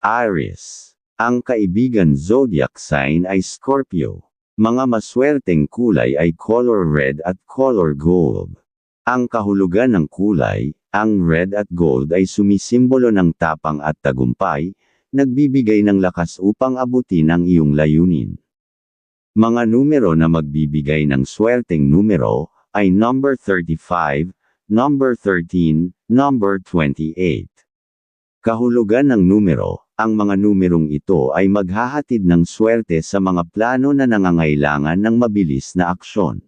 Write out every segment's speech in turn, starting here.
Aries. Ang kaibigan zodiac sign ay Scorpio. Mga maswerteng kulay ay color red at color gold. Ang kahulugan ng kulay, ang red at gold ay sumisimbolo ng tapang at tagumpay, nagbibigay ng lakas upang abutin ang iyong layunin. Mga numero na magbibigay ng swerteng numero ay number 35, number 13, number 28. Kahulugan ng numero, ang mga numerong ito ay maghahatid ng swerte sa mga plano na nangangailangan ng mabilis na aksyon.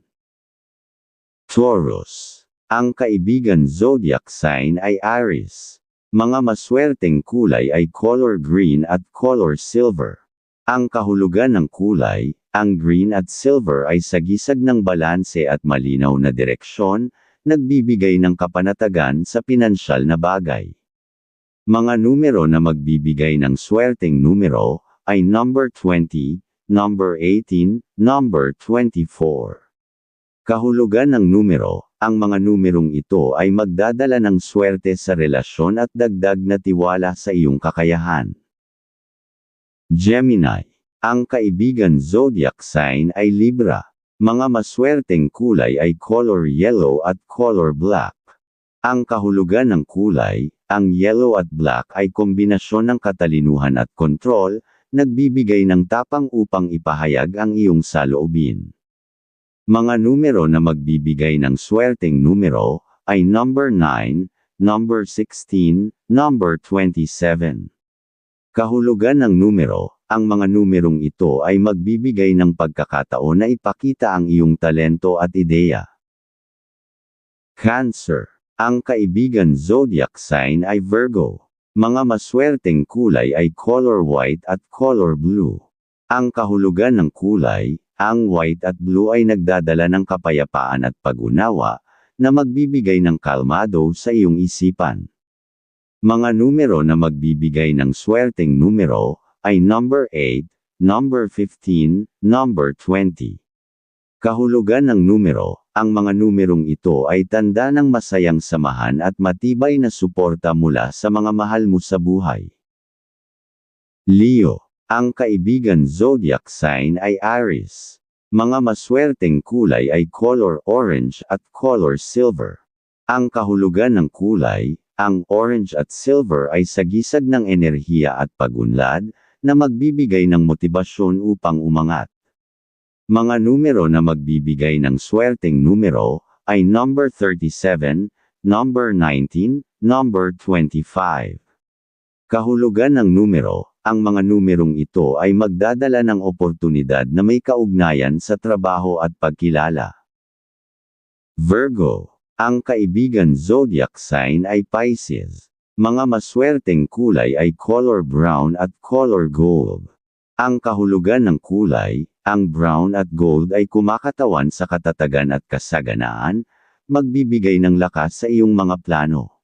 Taurus. Ang kaibigan zodiac sign ay Aries. Mga maswerteng kulay ay color green at color silver. Ang kahulugan ng kulay, ang green at silver ay sagisag ng balanse at malinaw na direksyon, nagbibigay ng kapanatagan sa pinansyal na bagay. Mga numero na magbibigay ng swerteng numero ay number 20, number 18, number 24. Kahulugan ng numero, ang mga numerong ito ay magdadala ng swerte sa relasyon at dagdag na tiwala sa iyong kakayahan. Gemini. Ang kaibigan zodiac sign ay Libra. Mga maswerteng kulay ay color yellow at color black. Ang kahulugan ng kulay, ang yellow at black ay kombinasyon ng katalinuhan at kontrol, nagbibigay ng tapang upang ipahayag ang iyong saloobin. Mga numero na magbibigay ng swerteng numero ay number 9, number 16, number 27. Kahulugan ng numero, ang mga numerong ito ay magbibigay ng pagkakataon na ipakita ang iyong talento at ideya. Cancer. Ang kaibigan zodiac sign ay Virgo. Mga maswerteng kulay ay color white at color blue. Ang kahulugan ng kulay, ang white at blue ay nagdadala ng kapayapaan at pag-unawa, na magbibigay ng kalmado sa iyong isipan. Mga numero na magbibigay ng swerteng numero, ay number 8, number 15, number 20. Kahulugan ng numero, ang mga numerong ito ay tanda ng masayang samahan at matibay na suporta mula sa mga mahal mo sa buhay. Leo. Ang kaibigan zodiac sign ay Aries. Mga maswerteng kulay ay color orange at color silver. Ang kahulugan ng kulay, ang orange at silver ay sagisag ng enerhiya at pagunlad, na magbibigay ng motibasyon upang umangat. Mga numero na magbibigay ng swerteng numero ay number 37, number 19, number 25. Kahulugan ng numero, ang mga numerong ito ay magdadala ng oportunidad na may kaugnayan sa trabaho at pagkilala. Virgo. Ang kaibigan zodiac sign ay Pisces. Mga maswerteng kulay ay color brown at color gold. Ang kahulugan ng kulay, ang brown at gold ay kumakatawan sa katatagan at kasaganaan, magbibigay ng lakas sa iyong mga plano.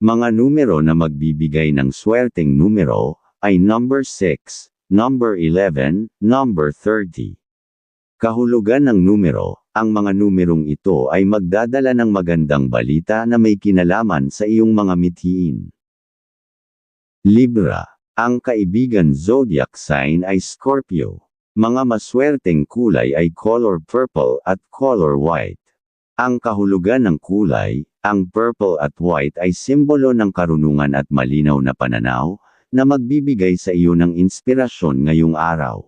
Mga numero na magbibigay ng swerteng numero, ay number 6, number 11, number 30. Kahulugan ng numero, ang mga numerong ito ay magdadala ng magandang balita na may kinalaman sa iyong mga mithiin. Libra. Ang kaibigan zodiac sign ay Scorpio. Mga maswerteng kulay ay color purple at color white. Ang kahulugan ng kulay, ang purple at white ay simbolo ng karunungan at malinaw na pananaw, na magbibigay sa iyo ng inspirasyon ngayong araw.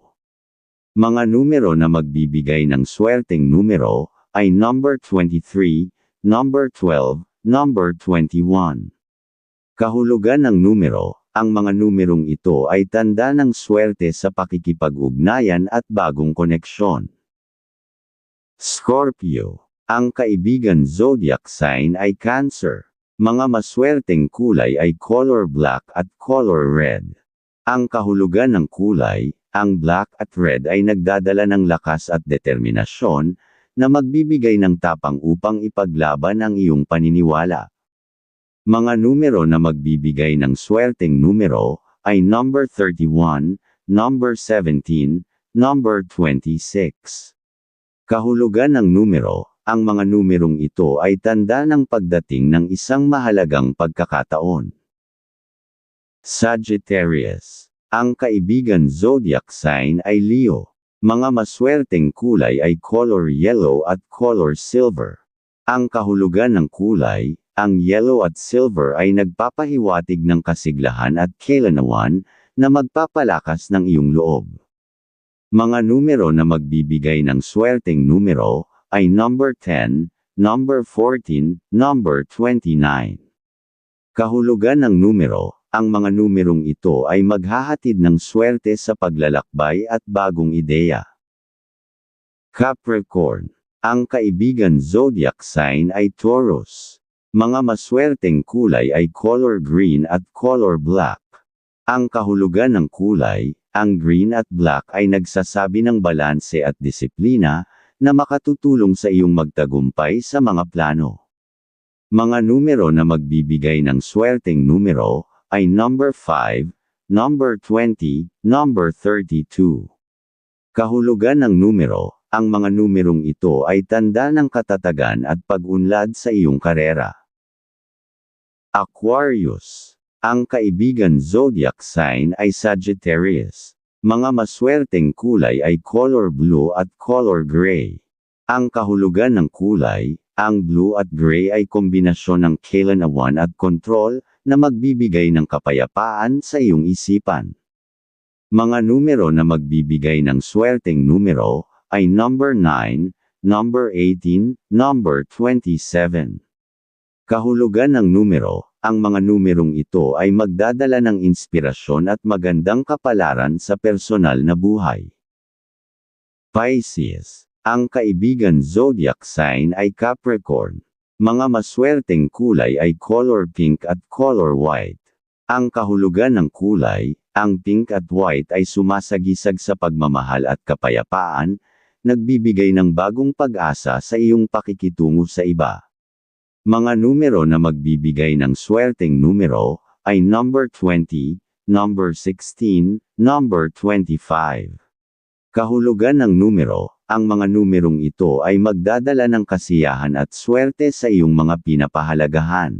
Mga numero na magbibigay ng swerteng numero, ay number 23, number 12, number 21. Kahulugan ng numero, ang mga numerong ito ay tanda ng swerte sa pakikipag-ugnayan at bagong koneksyon. Scorpio. Ang kaibigan zodiac sign ay Cancer. Mga maswerteng kulay ay color black at color red. Ang kahulugan ng kulay, ang black at red ay nagdadala ng lakas at determinasyon, na magbibigay ng tapang upang ipaglaban ang iyong paniniwala. Mga numero na magbibigay ng swerteng numero, ay number 31, number 17, number 26. Kahulugan ng numero, ang mga numerong ito ay tanda ng pagdating ng isang mahalagang pagkakataon. Sagittarius. Ang kaibigan zodiac sign ay Leo. Mga maswerteng kulay ay color yellow at color silver. Ang kahulugan ng kulay, ang yellow at silver ay nagpapahiwatig ng kasiglahan at kailanawan na magpapalakas ng iyong loob. Mga numero na magbibigay ng swerteng numero ay number 10, number 14, number 29. Kahulugan ng numero, ang mga numerong ito ay maghahatid ng swerte sa paglalakbay at bagong ideya. Capricorn. Ang kaibigan zodiac sign ay Taurus. Mga maswerteng kulay ay color green at color black. Ang kahulugan ng kulay, ang green at black ay nagsasabi ng balanse at disiplina, na makatutulong sa iyong magtagumpay sa mga plano. Mga numero na magbibigay ng swerteng numero, ay number 5, number 20, number 32. Kahulugan ng numero, ang mga numerong ito ay tanda ng katatagan at pag-unlad sa iyong karera. Aquarius. Ang kaibigan zodiac sign ay Sagittarius. Mga maswerteng kulay ay color blue at color gray. Ang kahulugan ng kulay, ang blue at gray ay kombinasyon ng kailanawan at control, na magbibigay ng kapayapaan sa iyong isipan. Mga numero na magbibigay ng swerteng numero, ay number 9, number 18, number 27. Kahulugan ng numero, ang mga numerong ito ay magdadala ng inspirasyon at magandang kapalaran sa personal na buhay. Pisces. Ang kaibigan zodiac sign ay Capricorn. Mga maswerteng kulay ay color pink at color white. Ang kahulugan ng kulay, ang pink at white ay sumasagisag sa pagmamahal at kapayapaan, nagbibigay ng bagong pag-asa sa iyong pakikitungo sa iba. Mga numero na magbibigay ng swerteng numero, ay number 20, number 16, number 25. Kahulugan ng numero, ang mga numerong ito ay magdadala ng kasiyahan at swerte sa iyong mga pinapahalagahan.